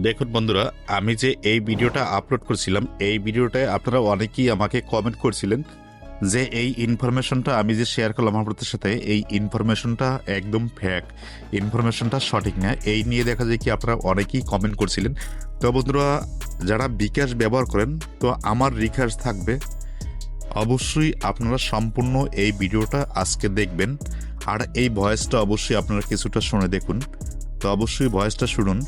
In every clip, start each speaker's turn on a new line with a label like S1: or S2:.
S1: দেখুন বন্ধুরা, আমি যে এই ভিডিওটা আপলোড করছিলাম, এই ভিডিওটায় আপনারা অনেকেই আমাকে কমেন্ট করছিলেন যে এই ইনফরমেশনটা আমি যে শেয়ার করলাম আপনাদের সাথে, এই ইনফরমেশনটা একদম ফ্যাক ইনফরমেশনটা সঠিক না। এই নিয়ে দেখা যায় কি আপনারা অনেকেই কমেন্ট করছিলেন। তো বন্ধুরা, যারা বিকাশ ব্যবহার করেন, তো আমার রিকার্জ থাকবে, অবশ্যই আপনারা সম্পূর্ণ এই ভিডিওটা আজকে দেখবেন। আর এই ভয়েসটা অবশ্যই আপনারা কিছুটা শুনে দেখুন। তো অবশ্যই ভয়েসটা শুনুন।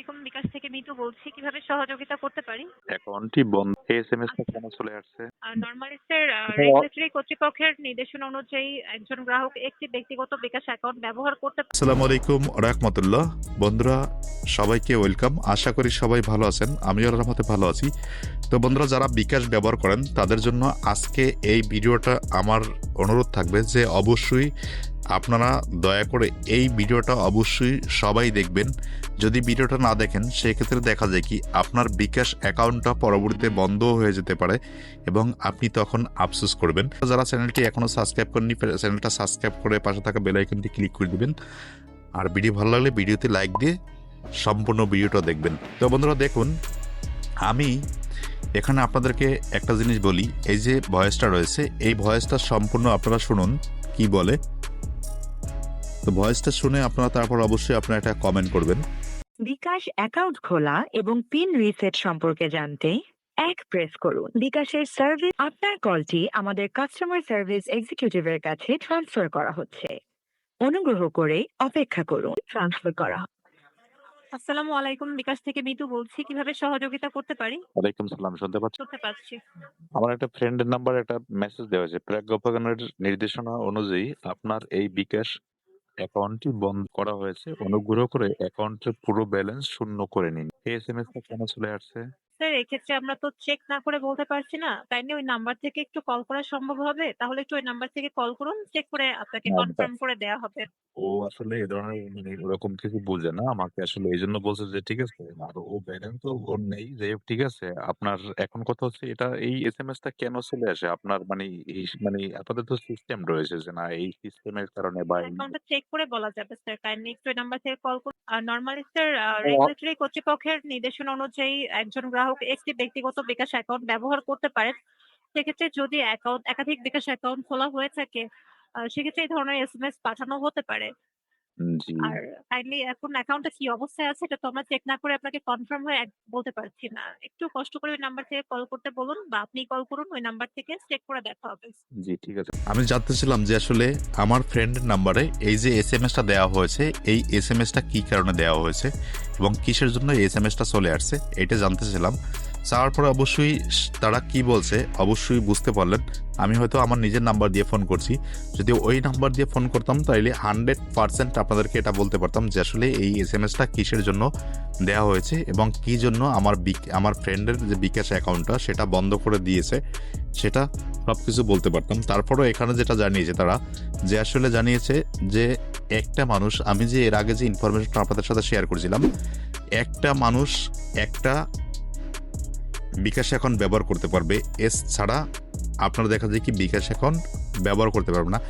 S2: আলাইকুম বিকাশ থেকে মিতু বলছি কীভাবে সহযোগিতা করতে পারি?
S3: অ্যাকাউন্টটি বন্ধ। এসএমএস টা কেন চলে আসছে?
S2: আর নর্মালি স্যার রেগুলেটরি কর্তৃপক্ষের নির্দেশনা অনুযায়ী একজন গ্রাহক একটি ব্যক্তিগত বিকাশ অ্যাকাউন্ট ব্যবহার করতে
S1: আসসালামু আলাইকুম রাহমাতুল্লাহ। বন্ধুরা সবাইকে ওয়েলকাম। আশা করি সবাই ভালো আছেন। আমিও রহমতে ভালো আছি। তো বন্ধুরা যারা বিকাশ ব্যবহার করেন তাদের জন্য আজকে এই ভিডিওটা আমার অনুরোধ থাকবে যে অবশ্যই আপনারা দয়া করে এই ভিডিওটা অবশ্যই সবাই দেখবেন। যদি ভিডিওটা না দেখেন, সেক্ষেত্রে দেখা যায় কি, আপনার বিকাশ অ্যাকাউন্টটা পরবর্তীতে বন্ধ হয়ে যেতে পারে এবং আপনি তখন আফসোস করবেন। যারা চ্যানেলটি এখনও সাবস্ক্রাইব করেননি চ্যানেলটা সাবস্ক্রাইব করে পাশে থাকা বেল আইকনটি ক্লিক করে দিবেন। আর ভিডিও ভালো লাগলে ভিডিওতে লাইক দিয়ে সম্পূর্ণ ভিডিওটা দেখবেন। তো বন্ধুরা, দেখুন, আমি এখানে আপনাদেরকে একটা জিনিস বলি, এই যে ভয়েসটা রয়েছে, এই ভয়েসটা সম্পূর্ণ আপনারা শুনুন, কি বলে? তো ভয়েসটা শুনে আপনারা তারপর অবশ্যই আপনারা একটা কমেন্ট করবেন।
S4: বিকাশ অ্যাকাউন্ট খোলা এবং পিন রিসেট সম্পর্কে জানতে এক প্রেস করুন। বিকাশের সার্ভিস আপনার কলটি আমাদের কাস্টমার সার্ভিস এক্সিকিউটিভের কাছে ট্রান্সফার করা হচ্ছে। অনুগ্রহ করে অপেক্ষা করুন। ট্রান্সফার করা
S2: আসসালামু আলাইকুম বিকাশ থেকে মিতু বলছি। কীভাবে সহযোগিতা করতে পারি?
S3: ওয়ালাইকুম সালাম শুনতে পাচ্ছ
S2: করতে পারছি।
S3: আমার একটা ফ্রেন্ডের নাম্বার একটা মেসেজ দেওয়া হয়েছে। প্রাজ্ঞাপনের নির্দেশনা অনুযায়ী আপনার এই বিকাশ অ্যাকাউন্টটি বন্ধ করা হয়েছে। অনুগ্রহ করে অ্যাকাউন্টের পুরো ব্যালেন্স শূন্য করে নিন। এই এস টা কেন চলে আসছে?
S2: স্যার এক্ষেত্রে আমরা তো চেক না করে বলতে পারছি না। কাইন্ডলি ওই নাম্বার থেকে একটু কল করা সম্ভব হবে? তাহলে একটু ওই নাম্বার থেকে কল করুন চেক করে আপনাকে। কনফার্ম করে দেওয়া হবে।
S3: ও আসলে এই ধরনের মানে ওরকম কিছু বোঝে না। আমাকে আসলে এই জন্য বলছে যে ঠিক আছে আর ও ব্যালেন্স তো ওর নেই যে ঠিক আছে আপনার এখন কথা হচ্ছে এটা এই এসএমএস টা কেন চলে আসে? আপনার মানে এই মানে আপনাদের তো সিস্টেম রয়েছে যে না এই সিস্টেমের কারণে বা এই-
S2: অ্যাকাউন্টটা চেক করে বলা যাবে স্যার। কাইন্ডলি একটু নাম্বার থেকে কল করুন। আর নর্মালি স্যার রেগুলেটরি কর্তৃপক্ষের নির্দেশনা অনুযায়ী একজন গ্রাহক একটি ব্যক্তিগত বিকাশ অ্যাকাউন্ট ব্যবহার করতে পারেন। সেক্ষেত্রে যদি অ্যাকাউন্ট একাধিক বিকাশ অ্যাকাউন্ট খোলা হয়ে থাকে সেক্ষেত্রে এই ধরনের এস পাঠানো হতে পারে।
S3: জি।
S2: আর কাইন্ডলি এখন অ্যাকাউন্টটা কি অবস্থায় আছে এটা তো আমরা চেক না করে আপনাকে কনফার্ম হয়ে এক- বলতে পারছি না। একটু কষ্ট করে ওই নাম্বার থেকে কল করতে বলুন বা আপনি কল করুন ওই নাম্বার থেকে চেক করে দেখা হবে।
S3: জি ঠিক আছে।
S1: আমি জানতেছিলাম যে আসলে আমার ফ্রেন্ডের নাম্বারে এই যে এস এম এসটা দেওয়া হয়েছে এই এস এম এসটা কী কারণে দেওয়া হয়েছে এবং কিসের জন্য এস এম এসটা চলে আসছে এটা জানতেছিলাম। যাওয়ার পরে অবশ্যই তারা কি বলছে অবশ্যই বুঝতে পারলেন। আমি হয়তো আমার নিজের নাম্বার দিয়ে ফোন করছি। যদি ওই নাম্বার দিয়ে ফোন করতাম, তাইলে হান্ড্রেড পার্সেন্ট আপনাদেরকে এটা বলতে পারতাম যে আসলে এই এস এম এসটা কিসের জন্য দেওয়া হয়েছে এবং কি জন্য আমার বিক- আমার ফ্রেন্ডের যে বিকাশ অ্যাকাউন্টটা সেটা বন্ধ করে দিয়েছে। সেটা সব কিছু বলতে পারতাম। তারপরেও এখানে যেটা জানিয়েছে তারা, যে আসলে জানিয়েছে যে একটা মানুষ, আমি যে এর আগে যে ইনফরমেশনটা আপনাদের সাথে শেয়ার করেছিলাম, একটা মানুষ একটা বিকাশ এখন ব্যবহার করতে পারবে। এস ছাড়া আপনারা দেখা যায় কি বিকাশ এখন ব্যবহার করতে পারবে না।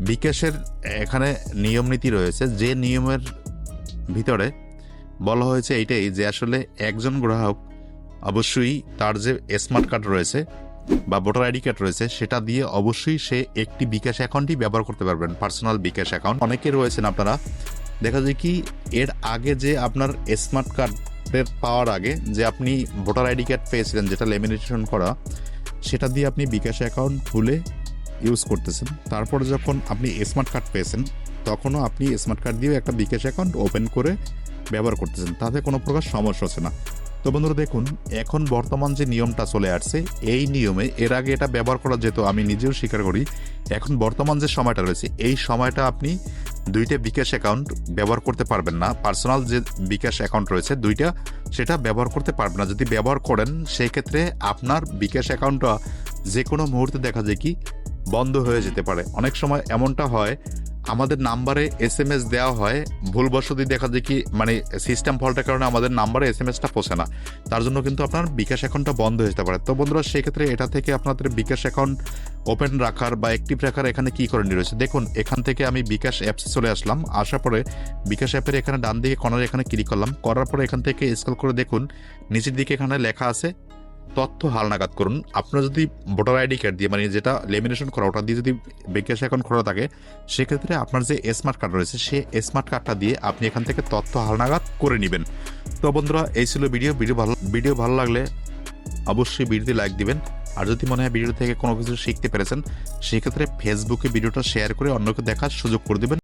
S1: বিকাশের এখানে নিয়ম নীতি রয়েছে। যে নিয়মের ভিতরে বলা হয়েছে এইটাই যে আসলে একজন গ্রাহক অবশ্যই তার যে স্মার্ট কার্ড রয়েছে বা ভোটার আইডি কার্ড রয়েছে, সেটা দিয়ে অবশ্যই সে একটি বিকাশ অ্যাকাউন্টই ব্যবহার করতে পারবেন, পার্সোনাল বিকাশ অ্যাকাউন্ট। অনেকে রয়েছেন আপনারা। দেখা যায় কি এর আগে যে আপনার স্মার্ট কার্ডের পাওয়ার আগে যে আপনি ভোটার আইডি কার্ড পেয়েছিলেন, যেটা লেমিনেশন করা, সেটা দিয়ে আপনি বিকাশ অ্যাকাউন্ট খুলে ইউজ করতেছেন। তারপরে যখন আপনি স্মার্ট কার্ড পেয়েছেন, তখনও আপনি স্মার্ট কার্ড দিয়েও একটা বিকাশ অ্যাকাউন্ট ওপেন করে ব্যবহার করতেছেন। তাতে কোনো প্রকার সমস্যা হচ্ছে না। তো বন্ধুরা দেখুন, এখন বর্তমান যে নিয়মটা চলে আসছে, এই নিয়মে এর আগে এটা ব্যবহার করা যেত, আমি নিজেও স্বীকার করি। এখন বর্তমান যে সময়টা রয়েছে, এই সময়টা আপনি দুইটা বিকাশ অ্যাকাউন্ট ব্যবহার করতে পারবেন না। পার্সোনাল যে বিকাশ অ্যাকাউন্ট রয়েছে, দুইটা সেটা ব্যবহার করতে পারবেন না। যদি ব্যবহার করেন সেই ক্ষেত্রে আপনার বিকাশ অ্যাকাউন্টটা যে কোনো মুহূর্তে দেখা যায় কি বন্ধ হয়ে যেতে পারে। অনেক সময় এমনটা হয় আমাদের নাম্বারে এস এম এস দেওয়া হয়। ভুলবশতই দেখা কি মানে সিস্টেম ফল্টের কারণে আমাদের নাম্বারে এস এম এসটা পৌঁছে না। তার জন্য কিন্তু আপনার বিকাশ অ্যাকাউন্টটা বন্ধ হয়ে যেতে পারে। তো বন্ধুরা, সেক্ষেত্রে এটা থেকে আপনাদের বিকাশ অ্যাকাউন্ট ওপেন রাখার বা অ্যাক্টিভ রাখার এখানে কী করে রয়েছে দেখুন, এখান থেকে আমি বিকাশ অ্যাপসে চলে আসলাম। আসার পরে বিকাশ অ্যাপের এখানে ডান দিকে কর্নারে এখানে ক্লিক করলাম। করার পরে এখান থেকে স্ক্রল করে দেখুন, নিচের দিকে এখানে লেখা আছে তথ্য হালনাগাদ করুন। আপনার যদি ভোটার আইডি কার্ড দিয়ে মানে যেটা লেমিনেশন করা, ওটা দিয়ে যদি বিকাশ অ্যাকাউন্ট খোলা থাকে, সেক্ষেত্রে আপনার যে স্মার্ট কার্ড রয়েছে সেই স্মার্ট কার্ডটা দিয়ে আপনি এখান থেকে তথ্য হালনাগাদ করে নেবেন। তো বন্ধুরা, এই ছিল ভিডিও ভিডিও ভালো ভিডিও ভালো লাগলে অবশ্যই ভিডিওতে লাইক দিবেন। আর যদি মনে হয় ভিডিও থেকে কোনো কিছু শিখতে পেরেছেন, সেক্ষেত্রে ফেসবুকে ভিডিওটা শেয়ার করে অন্যকে দেখার সুযোগ করে দিবেন।